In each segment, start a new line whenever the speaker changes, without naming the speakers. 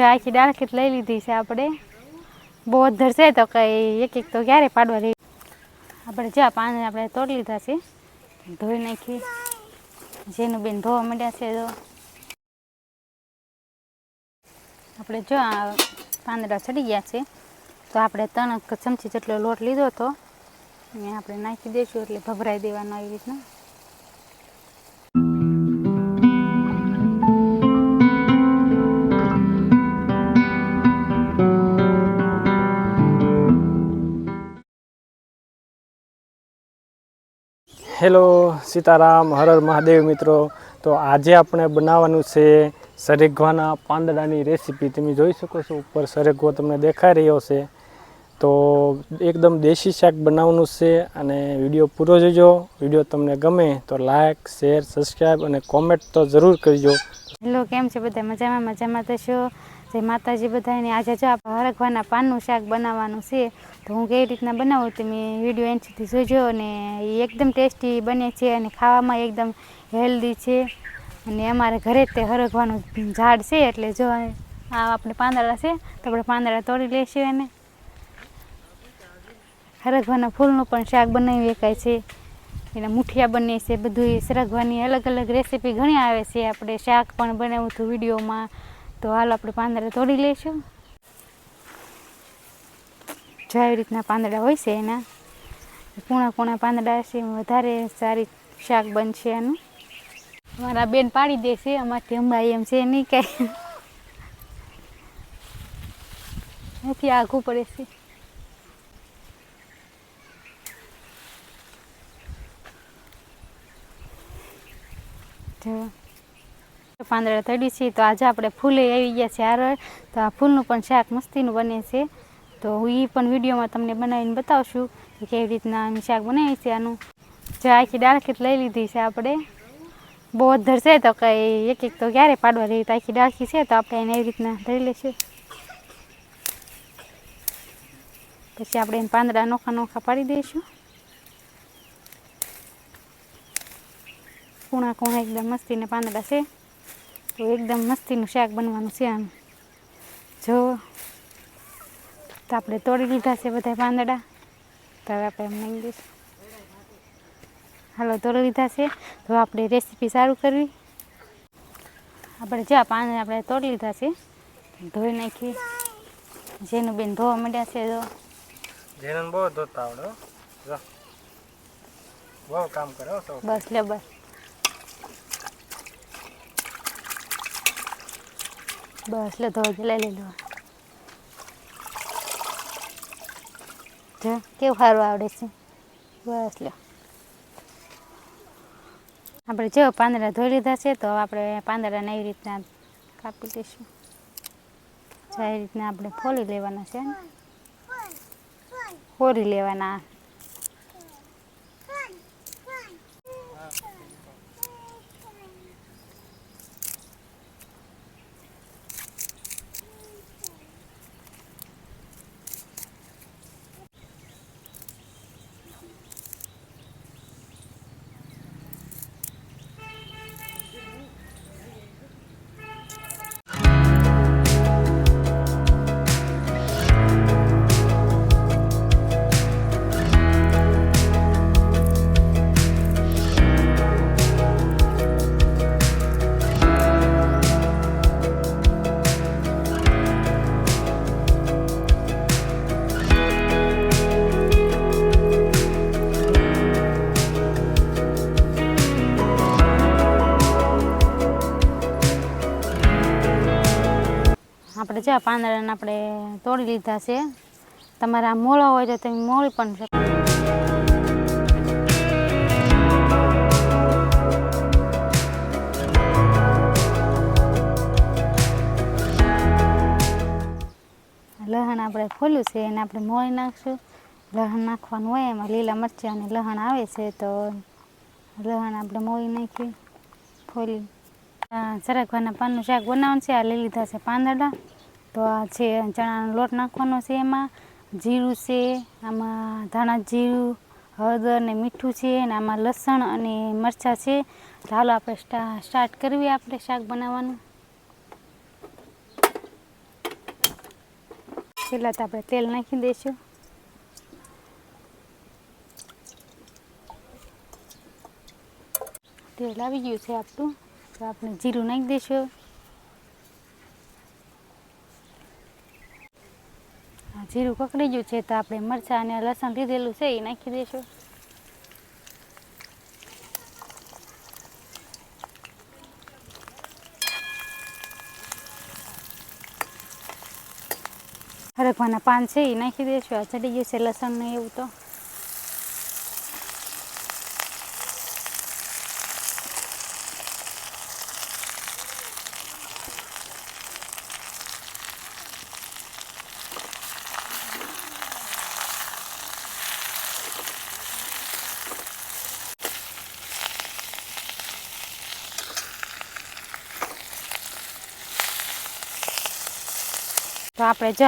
જો આખી ડાળખીત લઈ લીધી છે આપણે. બહુ ધરશે તો કંઈ એક એક તો ક્યારે પાડવા રહી આપણે જો આ પાન આપણે તોડી લીધા છે, ધોઈ નાખી. જેનું બેન ધોવા માંડ્યા છે તો આપણે જો આ પાંદડા ચડી ગયા છે, તો આપણે ત્રણ ચમચી જેટલો લોટ લીધો હતો, એ આપણે નાખી દઈશું એટલે ભભરાઈ દેવાનો આવી રીતના.
હેલો, સીતારામ, હર હર મહાદેવ મિત્રો. તો આજે આપણે બનાવવાનું છે સરેગવાના પાંદડાની રેસીપી. તમે જોઈ શકો છો, ઉપર સરેગવો તમને દેખાઈ રહ્યો છે. તો એકદમ દેશી શાક બનાવવાનું છે અને વીડિયો પૂરો જોજો. વીડિયો તમને ગમે તો લાઇક શેર સબસ્ક્રાઈબ અને કોમેન્ટ તો જરૂર કરજો.
હેલો, કેમ છે બધા? મજામાં? મજામાં તો છો? જય માતાજી બધાને આજે જો આપણે હરખવાના પાનનું શાક બનાવવાનું છે, તો હું કેવી રીતના બનાવું તમે વીડિયો એન્ડ જોજો અને એ એકદમ ટેસ્ટી બને છે અને ખાવામાં એકદમ હેલ્ધી છે. અને અમારે ઘરે જ તે હરગવાનું ઝાડ છે એટલે જો આ આપણે પાંદડા છે, તો આપણે પાંદડા તોડી લઈશું એને. હરગવાના ફૂલનું પણ શાક બનાવી શકાય છે. એના મુઠિયા બને છે બધું સરગવાની અલગ અલગ રેસીપી ઘણી આવે છે. આપણે શાક પણ બનાવું હતું વિડીયોમાં તો હાલ આપણે પાંદડા તોડી લઈશું. જો આવી રીતના પાંદડા હોય છે એના. કૂણા કૂણા પાંદડા હશે વધારે સારી શાક બનશે એનું. મારા બેન પાડી દેશે અમારથી અંબાઈ એમ છે નહીં કાંઈ નથી આઘું પડે છે. જો. પાંદડા તળી છે. તો આજે આપણે ફૂલે આવી ગયા છે હારળ તો આ ફૂલનું પણ શાક મસ્તીનું બને છે. તો હું એ પણ વિડીયોમાં તમને બનાવીને બતાવશું કે કેવી રીતના અમે શાક બનાવીએ છીએ આનું. જે આખી ડાળખીત લઈ લીધી છે આપણે. બહુ અધર છે તો કંઈ એક એક તો ક્યારે પાડવા રહી તો આખી ડાળખી છે તો આપણે એને એવી રીતના ધરી લઈશું. પછી આપણે એને પાંદડા નોખા નોખા પાડી દઈશું. કૂણા કૂણા એકદમ મસ્તીને પાંદડા છે. તો એકદમ મસ્તીનું શાક બનવાનું છે આમ. જો તો આપણે તોડી લીધા છે બધા પાંદડા. તો હવે આપણે એમ દઈશું હાલો તોડી લીધા છે. તો આપણે રેસીપી સારું કરવી. આપણે જો પાંદડા આપણે તોડી લીધા છે. ધોઈ નાખી જેનું બેન ધોવા માંડ્યા છે તો
જેને બહુ ધોતા આવડે બહુ કામ કરે
બસ લે બસ. બસ લે દે, લઈ લીધું જો કેવું સારું આવડે છે? બસ લો આપણે જો પાંદડા ધોઈ લીધા છે તો આપણે પાંદડાને એવી રીતના કાપી લઈશું. જે રીતના આપણે ફોલી લેવાના છે ફોરી લેવાના. જો પાંદડાને આપણે તોડી લીધા છે. તમારા મોળો હોય તો તમે મોળી પણ શકો લહણ આપણે ખોલ્યું છે એને આપણે મોળી નાખશું. લહણ નાખવાનું હોય એમાં લીલા મરચાં અને લહણ આવે છે તો લહણ આપણે મોળી નાખી ફોલી સરગવાના પાનનું શાક બનાવવાનું છે, આ લઈ લીધા છે પાંદડા. તો આ છે, ચણાનો લોટ નાખવાનો છે એમાં. જીરું છે, આમાં ધાણા જીરું, હળદર ને મીઠું છે અને આમાં લસણ અને મરચાં છે. તો આપણે સ્ટાર્ટ કરવી આપણે શાક બનાવવાનું. પહેલાં તો આપણે તેલ નાખી દઈશું. તેલ આવી ગયું છે આપણું. તો આપણે જીરું નાખી દઈશું. જીરું કકડી ગયું છે તો આપણે મરચાં અને લસણ લીધેલું છે એ નાખી દઈશું હરકવાના પાન છે એ નાખી દઈશું આ ચડી ગયું છે લસણ ને એવું તો. તો આપણે જો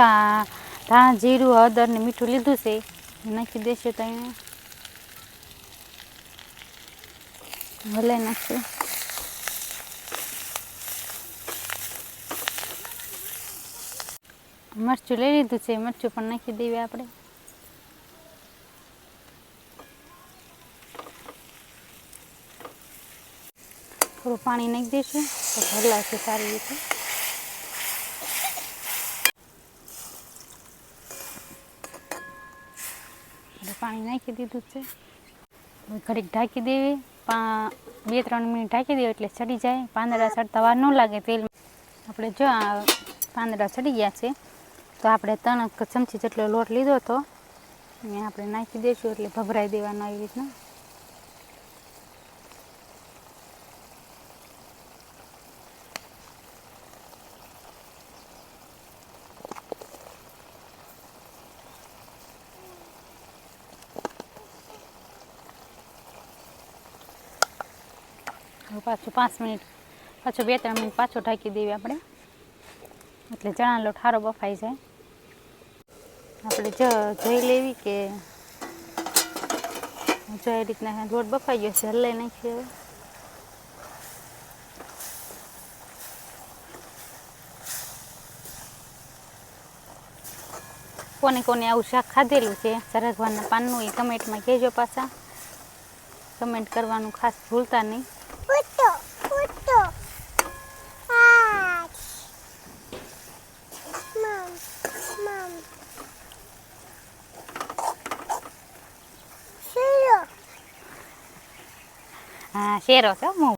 આ જીરું, હળદર ને મીઠું લીધું છે. નાખી દઈશું તો એને ભલે નાખશું. મરચું લઈ લીધું છે, મરચું પણ નાખી દેવી આપણે. થોડું પાણી નાખી દઈશું તો ભરલાશે સારી રીતે. પાણી નાખી દીધું છે. ઘડીક ઢાંકી દેવી, પા બે, ત્રણ મિનિટ ઢાંકી દેવી એટલે ચડી જાય. પાંદડા ચડતા વાર ન લાગે તેલ. આપણે જો આ પાંદડા ચડી ગયા છે, તો આપણે ત્રણ ચમચી જેટલો લોટ લીધો હતો એ આપણે નાખી દઈશું એટલે ભભરાઈ દેવાનો એવી રીતના. પાછું પાંચ મિનિટ, પાછું બે ત્રણ મિનિટ પાછો ઢાંકી દેવી આપણે. એટલે ચણા લોટ સારો બફાઈ જાય. આપણે જ જોઈ લેવી કે જો રીતના લોટ બફાઈ ગયો છે, હલાઈ નાખીએ હવે. કોને કોને આવું શાક ખાધેલું છે સરગવાના પાનનું એ કમેન્ટમાં કહેજો પાછા. કમેન્ટ કરવાનું ખાસ ભૂલતા નહીં. શેરો છે હું